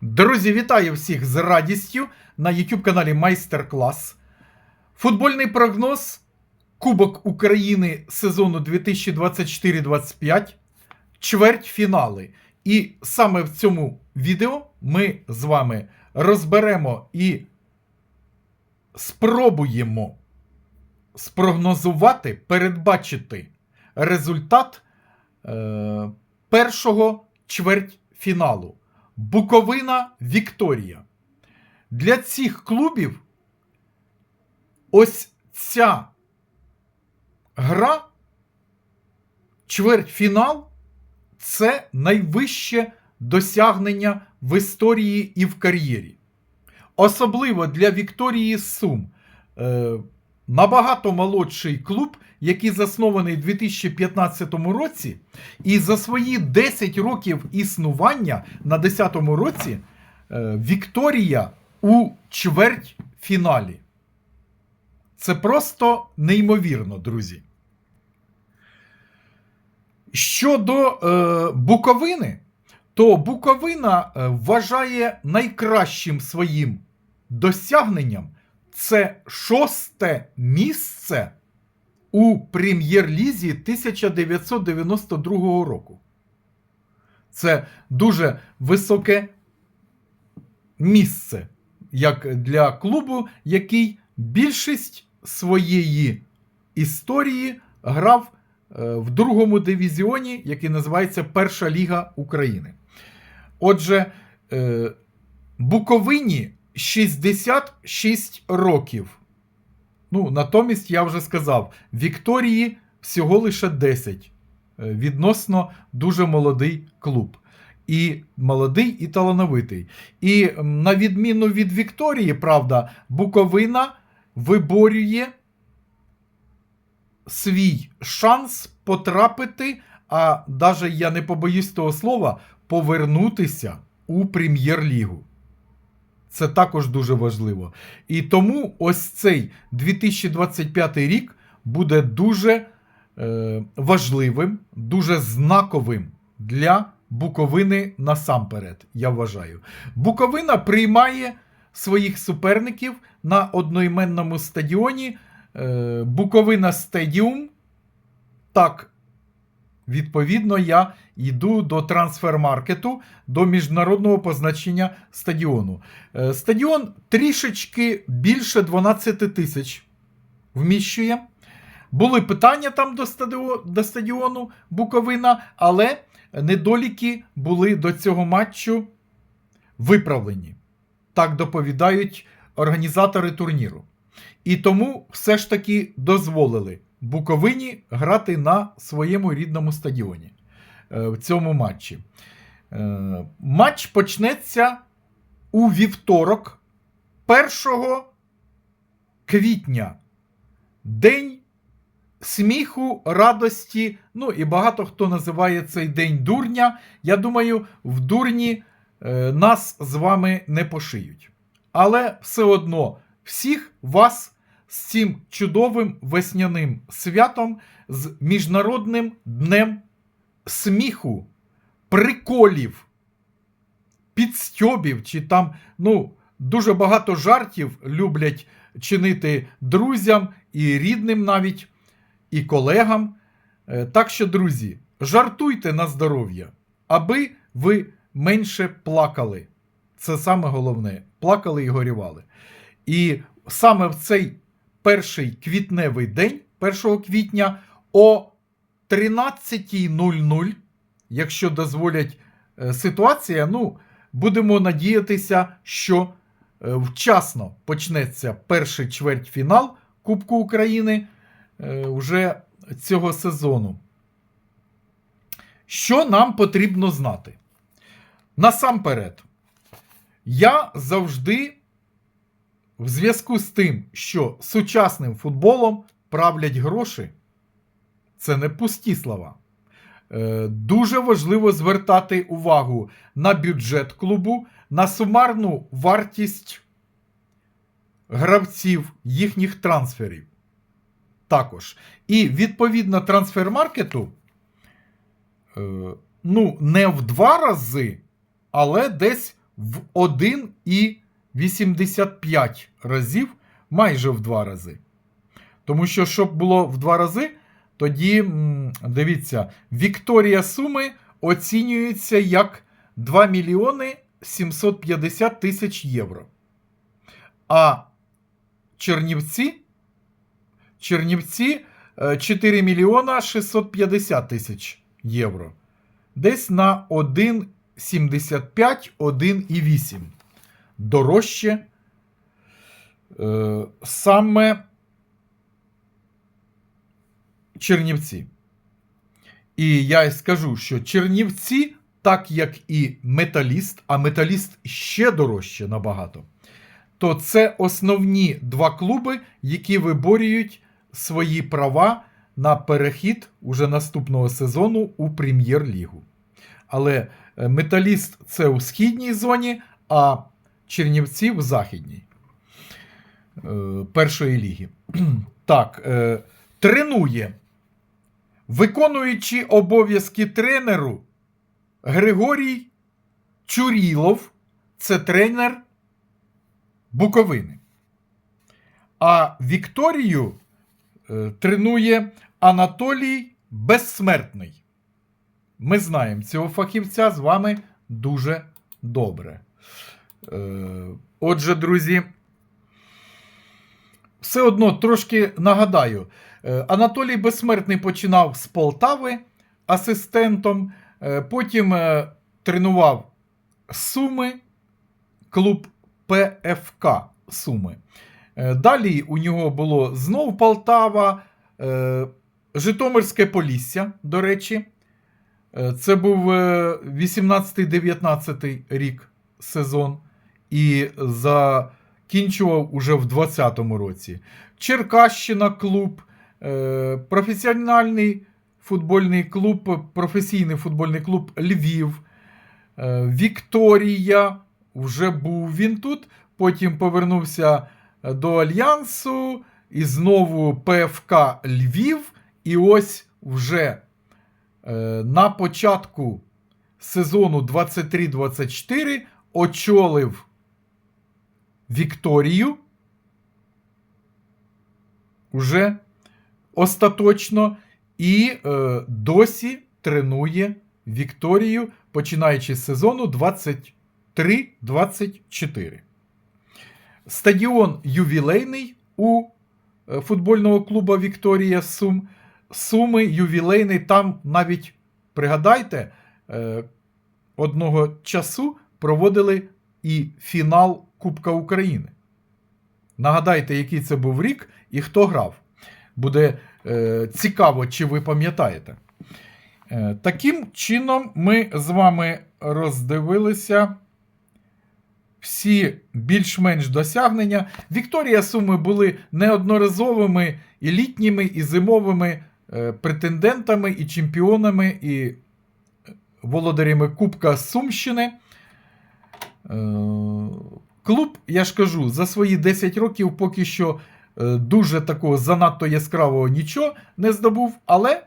Друзі, вітаю всіх з радістю на YouTube каналі Майстер Клас. Футбольний прогноз Кубок України сезону 2024-25, чвертьфінали. І саме в цьому відео ми з вами розберемо і спробуємо спрогнозувати, передбачити результат е, першого чвертьфіналу. Буковина Вікторія. Для цих клубів ось ця гра, чвертьфінал це найвище досягнення в історії і в кар'єрі. Особливо для Вікторії Сум. Набагато молодший клуб, який заснований у 2015 році, і за свої 10 років існування на 10-му році е, Вікторія у чвертьфіналі. Це просто неймовірно, друзі. Щодо е, Буковини, то Буковина е, вважає найкращим своїм досягненням це шосте місце у прем'єр-лізі 1992 року. Це дуже високе місце, як для клубу, який більшість своєї історії грав е, в другому дивізіоні, який називається Перша Ліга України. Отже, е, Буковині 66 років. Ну, натомість, я вже сказав, Вікторії всього лише 10. Е, Відносно дуже молодий клуб. І молодий, і талановитий. І на відміну від Вікторії, правда, Буковина виборює свій шанс потрапити, а навіть я не побоюсь того слова, повернутися у прем'єр-лігу. Це також дуже важливо. І тому ось цей 2025 рік буде дуже е, важливим, дуже знаковим для Буковини насамперед, я вважаю. Буковина приймає своїх суперників на одноіменному стадіоні е, Буковина Стадіум. Так, Відповідно, я йду до трансфермаркету, до міжнародного позначення стадіону. Е, Стадіон трішечки більше 12 тисяч вміщує. Були питання там до стадіону, до стадіону Буковина, але недоліки були до цього матчу виправлені. Так доповідають організатори турніру. І тому все ж таки дозволили Буковині грати на своєму рідному стадіоні е, в цьому матчі. Е, Матч почнеться у вівторок, 1 квітня. День сміху, радості. Ну і багато хто називає цей день дурня. Я думаю, в дурні е, нас з вами не пошиють. Але все одно всіх вас з цим чудовим весняним святом, з Міжнародним днем сміху, приколів, підстьобів, чи там, ну, дуже багато жартів люблять чинити друзям і рідним навіть, і колегам. Е, Так що, друзі, жартуйте на здоров'я, аби ви менше плакали. Це саме головне. Плакали і горювали. І саме в цей перший квітневий день, 1 квітня, о 13.00, якщо дозволять е, ситуація, ну, будемо надіятися, що е, вчасно почнеться перший чвертьфінал Кубку України е, вже цього сезону. Що нам потрібно знати? Насамперед, я завжди в зв'язку з тим, що сучасним футболом правлять гроші, це не пусті слова. Е, Дуже важливо звертати увагу на бюджет клубу, на сумарну вартість гравців, їхніх трансферів. Також. І відповідно трансфермаркету, е, ну, не в два рази, але десь в 1,85 разів, майже в два рази. Тому що, щоб було в два рази, тоді, дивіться, Вікторія Суми оцінюється як 2 мільйони 750 тисяч євро. А Чернівці, Чернівці е, 4 мільйона 650 тисяч євро. Десь на 1,75, 1,8. Дорожче. Е, саме Чернівці. І я скажу, що Чернівці, так як і металіст, а металіст ще дорожче набагато, то це основні два клуби, які виборюють свої права на перехід уже наступного сезону у прем'єр-лігу. Але е, металіст це у східній зоні, а Чернівці в західній е, першої ліги. Так, е, тренує, виконуючи обов'язки тренеру Григорій Чурілов, це тренер Буковини. А Вікторію е, тренує Анатолій Безсмертний. Ми знаємо цього фахівця з вами дуже добре. Е, Отже, друзі, все одно трошки нагадаю. Е, Анатолій Безсмертний починав з Полтави асистентом, е, потім тренував Суми, клуб ПФК Суми. Далі у нього було знов Полтава, Житомирське Полісся, до речі. Це був е, 18-19 рік сезон. І закінчував уже в 20-му році. Черкащина клуб, е, професіональний футбольний клуб, професійний футбольний клуб Львів, е, Вікторія. Вже був він тут. Потім повернувся до Альянсу і знову ПФК Львів. І ось вже е, на початку сезону 23-24 очолив Вікторію. Уже остаточно і е, досі тренує Вікторію, починаючи з сезону 23-24. Стадіон ювілейний у е, футбольного клубу Вікторія Сум. Суми ювілейний. Там навіть пригадайте, е, одного часу проводили і фінал Кубка України. Нагадайте, який це був рік і хто грав. Буде е, цікаво, чи ви пам'ятаєте. Е, таким чином, ми з вами роздивилися всі більш-менш досягнення. Вікторія Суми були неодноразовими і літніми, і зимовими е, претендентами, і чемпіонами, і володарями Кубка Сумщини. Е, Клуб, я ж кажу, за свої 10 років поки що е, дуже такого занадто яскравого нічого не здобув, але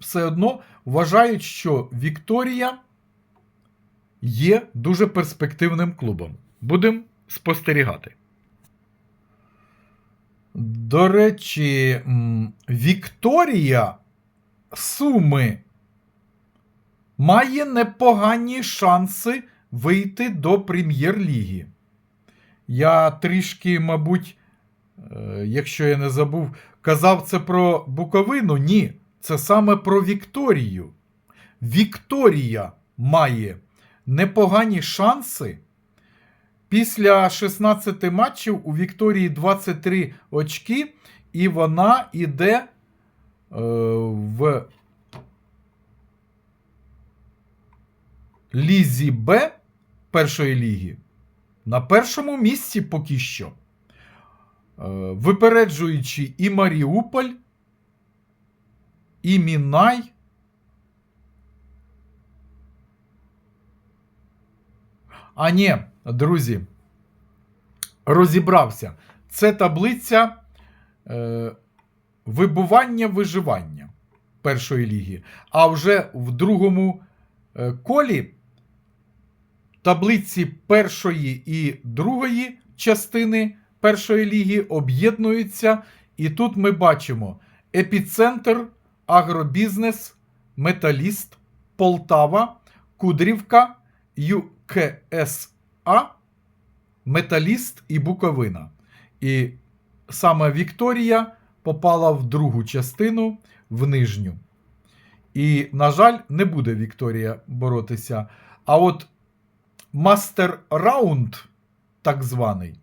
все одно вважають, що Вікторія є дуже перспективним клубом. Будемо спостерігати. До речі, Вікторія Суми має непогані шанси вийти до прем'єр-ліги. Я трішки, мабуть, е, якщо я не забув, казав це про Буковину. Ні, це саме про Вікторію. Вікторія має непогані шанси. Після 16 матчів у Вікторії 23 очки, і вона йде е, в Лізі Б першої ліги на першому місці поки що. Е, випереджуючи і Маріуполь, і Мінай. А ні, друзі, розібрався. Це таблиця е, вибування виживання першої ліги. А вже в другому е, колі таблиці першої і другої частини першої ліги об'єднуються. І тут ми бачимо епіцентр, агробізнес, металіст, Полтава, Кудрівка, ЮКСА, Металіст і Буковина. І саме Вікторія попала в другу частину, в нижню. І, на жаль, не буде Вікторія боротися. А от мастер раунд, так званий,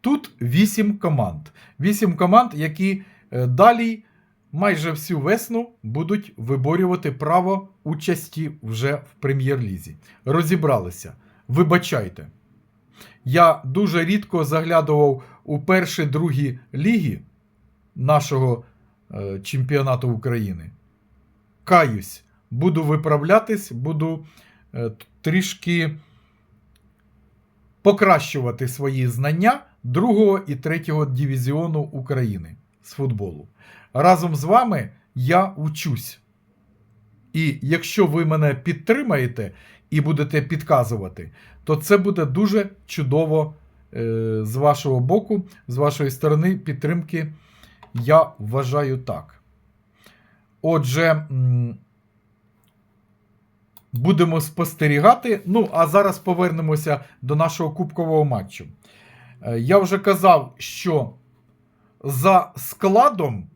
тут 8 команд. 8 команд, які е, далі майже всю весну будуть виборювати право участі вже в прем'єр-лізі. Розібралися. Вибачайте. Я дуже рідко заглядував у перші другі ліги нашого е, чемпіонату України. Каюсь, буду виправлятись, буду е, трішки покращувати свої знання другого і третього дивізіону України з футболу. Разом з вами я учусь. І якщо ви мене підтримаєте і будете підказувати, то це буде дуже чудово е, з вашого боку, з вашої сторони підтримки. Я вважаю так. Отже, будемо спостерігати. Ну, а зараз повернемося до нашого кубкового матчу. Е, Я вже казав, що за складом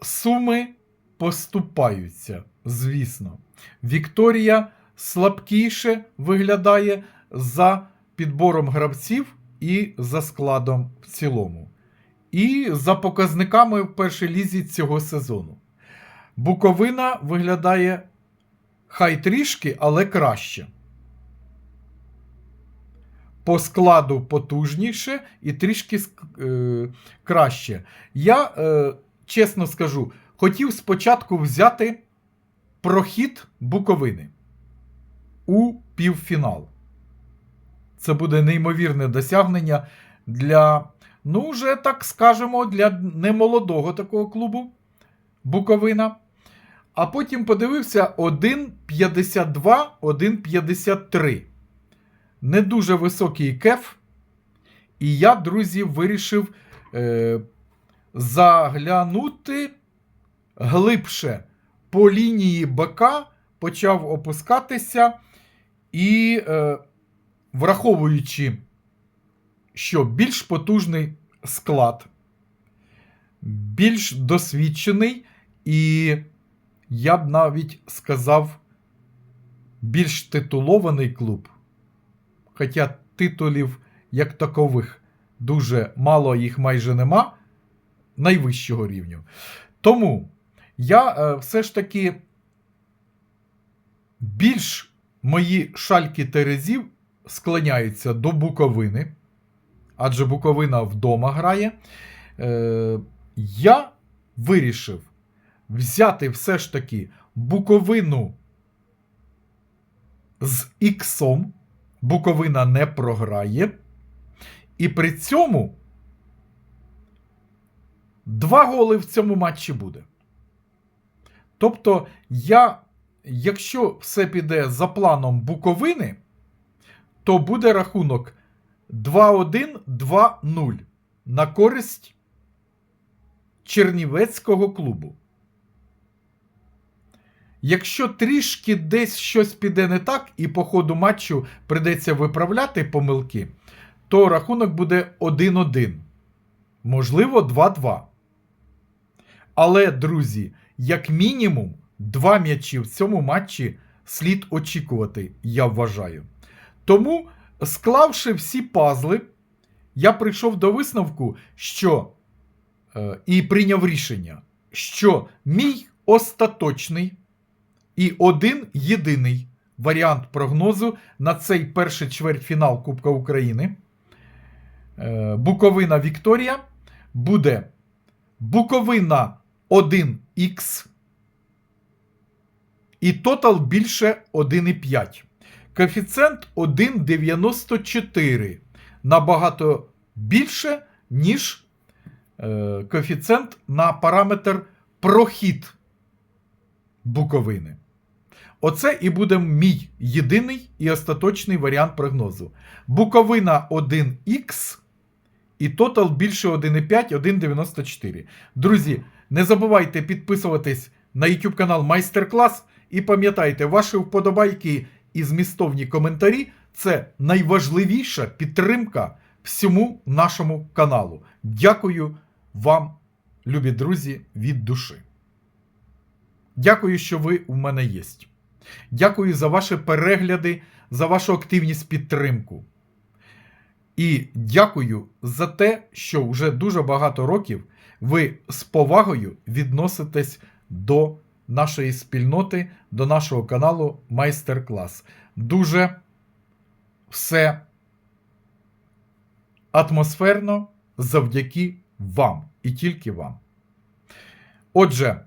суми поступаються, звісно. Вікторія слабкіше виглядає за підбором гравців і за складом в цілому. І за показниками в першій лізі цього сезону. Буковина виглядає хай трішки, але краще. По складу потужніше і трішки е, краще. Я, е, чесно скажу, хотів спочатку взяти прохід Буковини у півфінал. Це буде неймовірне досягнення для, ну, вже так скажемо, для немолодого такого клубу Буковина. А потім подивився 1,52, 1,53. Не дуже високий кеф. І я, друзі, вирішив е, заглянути глибше по лінії БК, почав опускатися. І, е, враховуючи, що більш потужний склад, більш досвідчений, і я б навіть сказав, більш титулований клуб. Хоча титулів як такових дуже мало, їх майже нема найвищого рівню. Тому я е, все ж таки більш мої шальки Терезів склоняються до Буковини, адже Буковина вдома грає. Е, я вирішив взяти все ж таки Буковину з іксом. Буковина не програє. І при цьому два голи в цьому матчі буде. Тобто, я, якщо все піде за планом Буковини, то буде рахунок 2-1-2-0 на користь Чернівецького клубу. Якщо трішки десь щось піде не так, і по ходу матчу придеться виправляти помилки, то рахунок буде 1-1. Можливо, 2-2. Але, друзі, як мінімум, два м'ячі в цьому матчі слід очікувати, я вважаю. Тому, склавши всі пазли, я прийшов до висновку, що е, і прийняв рішення, що мій остаточний і один єдиний варіант прогнозу на цей перший чвертьфінал Кубка України. е, Буковина Вікторія буде Буковина 1х і тотал більше 1,5. Коефіцієнт 1,94. Набагато більше, ніж е, коефіцієнт на параметр прохід Буковини. Оце і буде мій єдиний і остаточний варіант прогнозу. Буковина 1х і тотал більше 1,5, 1,94. Друзі, не забувайте підписуватись на YouTube канал Майстер-клас і пам'ятайте, ваші вподобайки і змістовні коментарі це найважливіша підтримка всьому нашому каналу. Дякую вам, любі друзі, від душі. Дякую, що ви у мене є. Дякую за ваші перегляди, за вашу активність підтримку. І дякую за те, що вже дуже багато років ви з повагою відноситесь до нашої спільноти, до нашого каналу Майстер-клас. Дуже все атмосферно завдяки вам і тільки вам. Отже,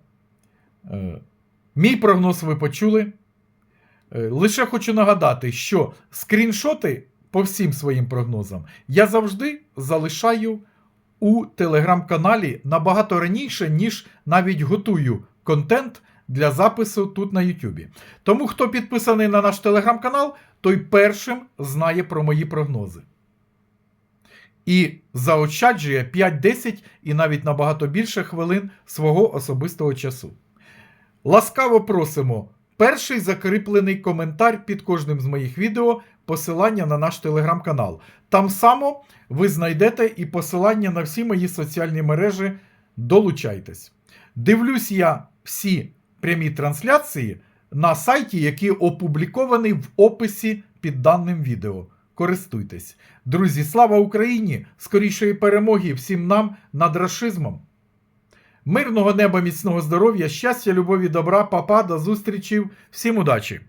мій прогноз ви почули. Е, Лише хочу нагадати, що скріншоти по всім своїм прогнозам я завжди залишаю у телеграм-каналі набагато раніше, ніж навіть готую контент для запису тут на Ютубі. Тому, хто підписаний на наш телеграм-канал, той першим знає про мої прогнози. І заощаджує 5-10 і навіть набагато більше хвилин свого особистого часу. Ласкаво просимо перший закріплений коментар під кожним з моїх відео, посилання на наш телеграм-канал. Там само ви знайдете і посилання на всі мої соціальні мережі. Долучайтесь. Дивлюсь я всі прямі трансляції на сайті, який опублікований в описі під даним відео. Користуйтесь. Друзі, слава Україні! Скорішої перемоги всім нам над рашизмом! Мирного неба, міцного здоров'я, щастя, любові, добра, папа, до зустрічі, всім удачі!